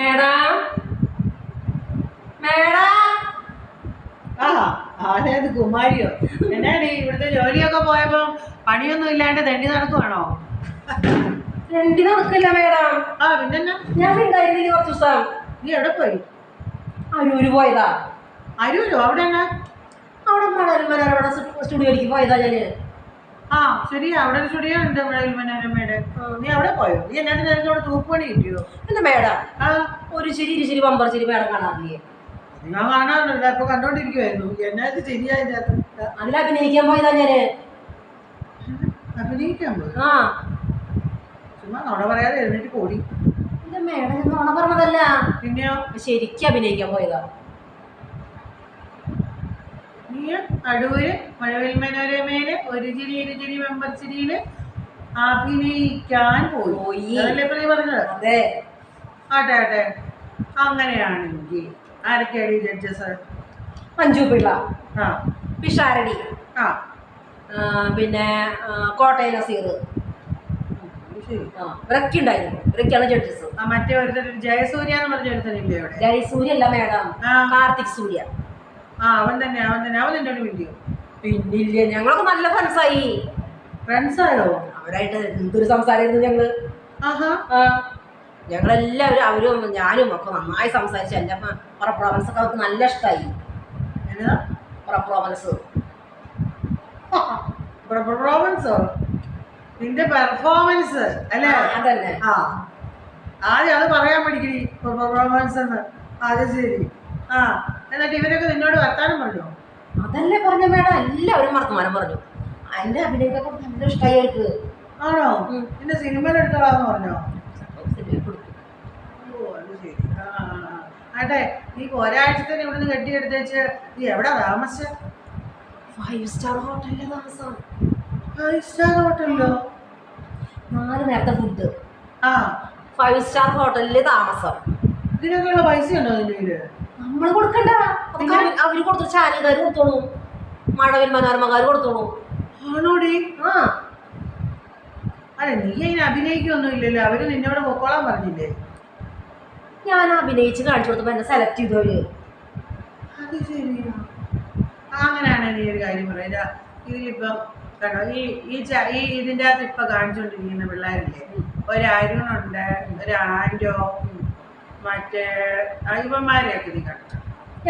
Madam? Madam? ആ ആരേത് കുമാരിയോ. എന്നാണ് ഇവിടുത്തെ ജോലിയൊക്കെ പോയപ്പോ പണിയൊന്നും ഇല്ലാണ്ട് തെണ്ടി നടക്കുവാണോ? തെണ്ടി നടക്കില്ല മേഡം. ആ പിന്നെന്നാ? ഞാൻ ഉണ്ടായിരുന്നില്ല കുറച്ച് ദിവസം. നീ എവിടെ പോയി? അരൂര് പോയതാ. അരൂരോ? അവിടെ എന്നാ അവിടെ മണൽ മനോരമയുടെ സ്റ്റുഡിയോയിലേക്ക് പോയതാ ഞാൻ. ആ ശരിയാ അവിടെ ഒരു സ്റ്റുഡിയോ ഉണ്ട് ഇവിടെ മനോരമയുടെ നീ അവിടെ പോയോ? നീ എന്നാലും നിനക്ക് അവിടെ തൂപ്പണി കിട്ടിയോ? എന്താ മേഡം? ആ. ഒരു ചിരി ഇരുചിരി പമ്പർ ചിരി മേഡം കാണാറില്ലേ ഞാൻ കാണാറുണ്ട് അപ്പൊ കണ്ടോണ്ടിരിക്കുവായിരുന്നു. എന്നാത് ശരിയായില്ല അതിൽ അഭിനയിക്കാൻ പോയതാ ഞാൻ. അഭിനയിക്കാൻ പോയി? ആ. ചുമ്മാ നോട പറയാതെ എഴുന്നേറ്റ് പോടി. എന്താ മേഡം നോണ പറഞ്ഞതല്ല. പിന്നെയോ? ശരിക്കും അഭിനയിക്കാൻ പോയതാ. നീ അടൂര് മഴവിൽ മനോരമയിൽ ഒരു ചിരി ഇരു ചിരി മെമ്പർ ചിരിയിൽ അഭിനയിക്കാൻ പോയി. അതല്ലേ പറഞ്ഞത്? അതെ. ആട്ടെ ആട്ടെ അങ്ങനെയാണെങ്കിൽ ആരൊക്കെയാണ് ജഡ്ജസ് മഞ്ജു പിള്ള ആ. പിഷാരടി ആ. പിന്നെ കോട്ടയ നസീർ. ശരി. ആ ഇവരൊക്കെ ഉണ്ടായിരുന്നു. ഇവരൊക്കെയാണ് ജഡ്ജസ് മറ്റേ ജയസൂര്യ എന്ന് പറഞ്ഞ ജയസൂര്യ അല്ല മേഡം കാർത്തിക് സൂര്യ. ആ അവൻ തന്നെ അവൻ തന്നെ. അവൻ എന്നോട് വീഡിയോ പിന്നില്ല ഞങ്ങളൊക്കെ നല്ല ഫ്രണ്ട്സായി ഫ്രണ്ട്സായോ അവരായിട്ട് എന്തൊരു സംസാരമായിരുന്നു ഞങ്ങൾ? ആഹാ. ഞങ്ങളെല്ലാവരും അവരും ഞാനും ഒക്കെ നന്നായി സംസാരിച്ചു. എന്റെ പ്രൊപ്പറോവൻസ് ഒക്കെ അവർക്ക് നല്ല ഇഷ്ടമായി പ്രൊപ്പറോവൻസ് പെർഫോമൻസോ നിന്റെ പെർഫോമൻസ് അല്ലേ? അതന്നെ. ആ. ആദ്യം അത് പറയാൻ പഠിക്കണി പെർഫോമൻസ് എന്ന്. അത് ശരി. ആ. എന്നിട്ട് ഇവരൊക്കെ നിന്നോട് വർത്താനം പറഞ്ഞോ? അതല്ലേ പറഞ്ഞ മേഡം. എല്ലാവരും വർത്തമാനം പറഞ്ഞു. എന്റെ അഭിനയൊക്കെ നല്ല ഇഷ്ടമായി അവർക്ക് ആണോ? എന്റെ സിനിമയിൽ എടുത്തോളാന്ന് പറഞ്ഞോ. ആട്ടെ നീ ഒരാഴ്ചത്തേന് ഇവിടുന്ന് കെട്ടിയെടുത്ത് വെച്ച് നീ എവിടാ താമസിച്ച? ഫൈവ് സ്റ്റാർ ഹോട്ടലിലെ താമസം. ഫൈവ് സ്റ്റാർ ഹോട്ടലിലോ? നാല് നേരത്തെ ഫുഡ് ആ. ഫൈവ് സ്റ്റാർ ഹോട്ടലിൽ താമസം. ഇതിനൊക്കെയുള്ള പൈസ ഉണ്ടോ നിന്റെ നമ്മൾ കൊടുക്കണ്ട. അവർ കൊടുത്തു ചാനലുകാർ കൊടുത്തോളൂ? മഴവിൽ മനോരമകാർ കൊടുത്തോളൂ. ആണോടി? ആ. അല്ല നീ അതിന് അഭിനയിക്കൊന്നും ഇല്ലല്ലോ അവർ നിന്നോട് പൊക്കോളാൻ പറഞ്ഞില്ലേ? ഞാൻ അഭിനയിച്ച് കാണിച്ചു കൊടുത്തപ്പോ എന്നെ സെലക്ട് ചെയ്തു അവർ അത് ശരിയാ. അങ്ങനെയാണ് നീ ഒരു കാര്യം പറയുക ഇതിലിപ്പം കണ്ടോ ഈ ഈ ഇതിന്റെ ഈ ഇതിന്റെ അകത്ത് ഇപ്പൊ കാണിച്ചുകൊണ്ടിരിക്കുന്ന പിള്ളേരില്ലേ? ഒരു അരുണുണ്ട് ഒരു ആന്റോ മറ്റേ ഇവന്മാരെയൊക്കെ നീ കണ്ടു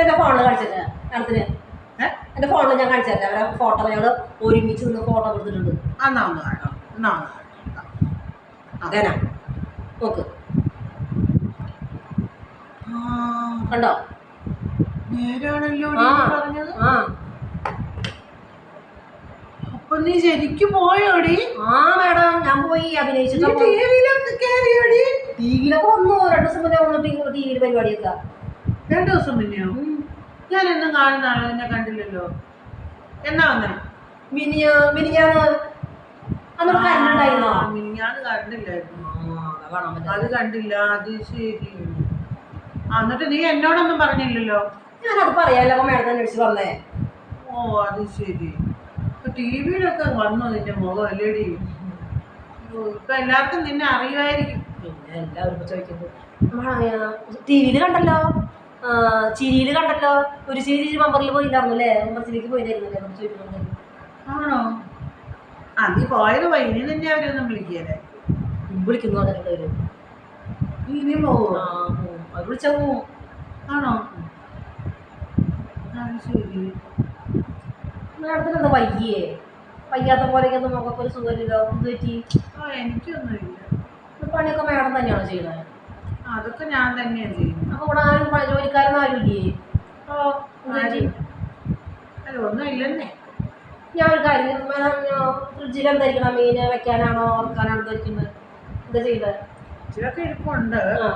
എന്റെ ഫോണിൽ കാണിച്ചില്ല അടുത്തിന് എന്റെ ഫോണിൽ ഞാൻ കാണിച്ചില്ല അവരെ ഫോട്ടോ ഞങ്ങൾ ഒരുമിച്ച് നിന്ന് ഫോട്ടോ എടുത്തിട്ടുണ്ട് എന്നാ ഒന്ന് കാണാം എന്നാ ഒന്ന് അതേനാ നോക്ക്. കണ്ടോ? നേരാണല്ലോ പറഞ്ഞത്? ആ. അപ്പൊ നീ ശരിക്കും പോയോടി? ആ മേഡം. ഞാൻ പോയി അഭിനയിച്ചിട്ട് കയറിയോടി വന്നു. രണ്ടു ദിവസം മുന്നേ പരിപാടിയൊക്കെ. രണ്ടു ദിവസം മുന്നെയോ? ഞാൻ എന്നും കാണുന്ന ആളെ നിന്നെ കണ്ടില്ലല്ലോ. എന്നാ വന്നേ? മിനിയ മിനിഞ്ഞാന്ന് അന്നൊരു അത് കണ്ടില്ല. അത് ശരി. എന്നിട്ട് നീ എന്നോടൊന്നും പറഞ്ഞില്ലല്ലോ? ഞാനത് പറയാലോ. മേഡം മേഡത്തെ അന്വേഷിച്ച് വന്നേ. ഓ അത് ശരി. ടി വിയിലൊക്കെ വന്നു നിന്റെ മുഖം അല്ലേടി? ഇപ്പൊ എല്ലാവർക്കും നിന്നെ അറിയുമായിരിക്കും. പിന്നെ എല്ലാവരും ചോദിക്കുന്നത് ടി വിയിൽ കണ്ടല്ലോ? ചിരിയിൽ കണ്ടല്ലോ? ഒരു ചിരി ചിരി മമ്പറിൽ പോയില്ലായിരുന്നല്ലേ മമ്പർ ചിരിക്ക് പോയില്ലായിരുന്നല്ലേ നമ്മൾ ചോദിക്കുന്നുണ്ട് ആണോ? ആ നീ പോയത് വൈകി തന്നെ അവരൊന്നും വിളിക്കല്ലേ വിളിക്കുന്നു അവർ നീ ഇനി പോവോ. അവർ വിളിച്ചാ പോവും. ആണോ? ശരി മേഡത്തിന് എന്താ വയ്യേ. വയ്യാത്ത പോലെയൊക്കെ നമുക്കൊക്കെ ഒരു സുഖമില്ലല്ലോ എന്ത് പറ്റി. ആ എനിക്കൊന്നുമില്ല. പണിയൊക്കെ മേഡം തന്നെയാണോ ചെയ്യുന്നത്? അതൊക്കെ ഞാൻ തന്നെയാണ് ചെയ്യുന്നത്. അപ്പൊ ഇവിടെ ആരും പണി- ജോലിക്കാരൊന്നും ആരും ഇല്ലേ ഓ ആരും. അല്ല ഒന്നും ഇല്ലെന്നേ. ഞാൻ ഒരു കാര്യം മേഡം ഫ്രിഡ്ജിൽ എന്തായിരിക്കണം? മീന് വെക്കാനാണോ ഓർക്കാനാണോ ധരിക്കുന്നത് എന്താ ചെയ്യുന്നത്? ഇച്ചിരൊക്കെ ഇരിപ്പുണ്ട്. ആ.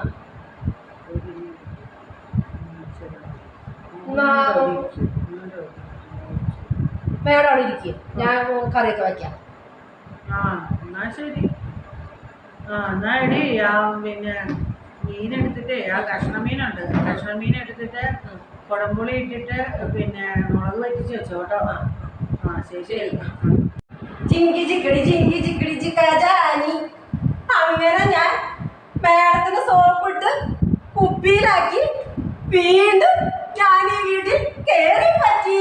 എന്നാ, മേഡം അവിടെ ഇരിക്കുക ഞാൻ കറിയൊക്കെ വയ്ക്കാം ആ എന്നാ ശരി. ആ എന്നാ എടി ആ പിന്നെ മീൻ എടുത്തിട്ട് ആ കഷ്ണ മീനുണ്ട് കഷ്ണ മീൻ എടുത്തിട്ട് കുടംപുളി ഇട്ടിട്ട് പിന്നെ മുളക് വറ്റിച്ച് വെച്ചോ കേട്ടോ. ആ ശരി ശരി. ജിങ്കി ചിക്കടി ചിങ്കി ചിക്കടി ചിക്കജാനി അങ്ങനെ ഞാൻ മേഡത്തിന് സോപ്പിട്ട് കുപ്പിയിലാക്കി വീണ്ടും ഞാൻ ഈ വീട്ടിൽ കയറി പറ്റി